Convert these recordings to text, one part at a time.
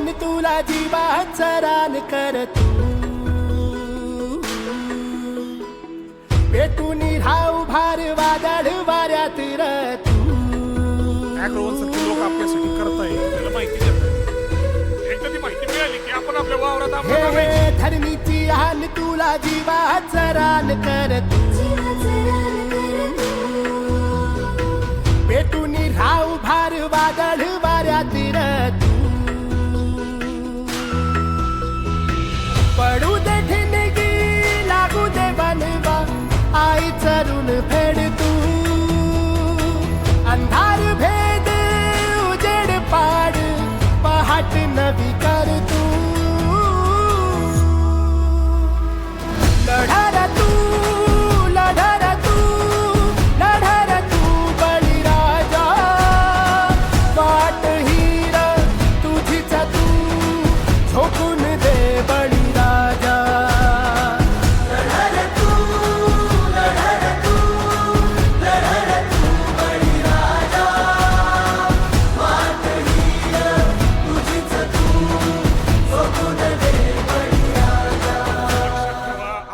आन तुला जीवाचा रान कर तू पेटून राहू भार वादळ वाऱ्यात तू लोक आपल्यासाठी करताय त्याला माहिती एकदा ती माहिती मिळाली की आपण आपल्या वावरात हे आपलं करायचं. धरणीची आन तुला जीवाचा रान कर तू पेटून राहू भार वादळ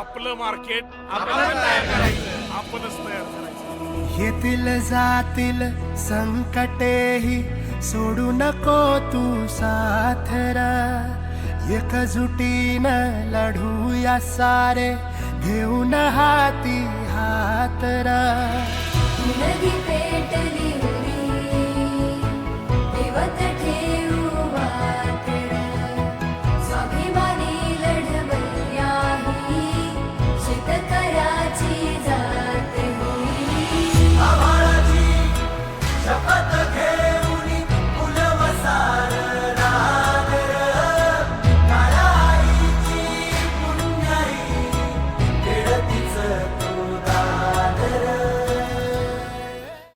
आपलं मार्केट आपणच तयार आपणच तयार येतील जातील संकटे ही सोडू नको तू साथरा. लढू या सारे घेऊन हाती हातरा. पेटली उरी, देवत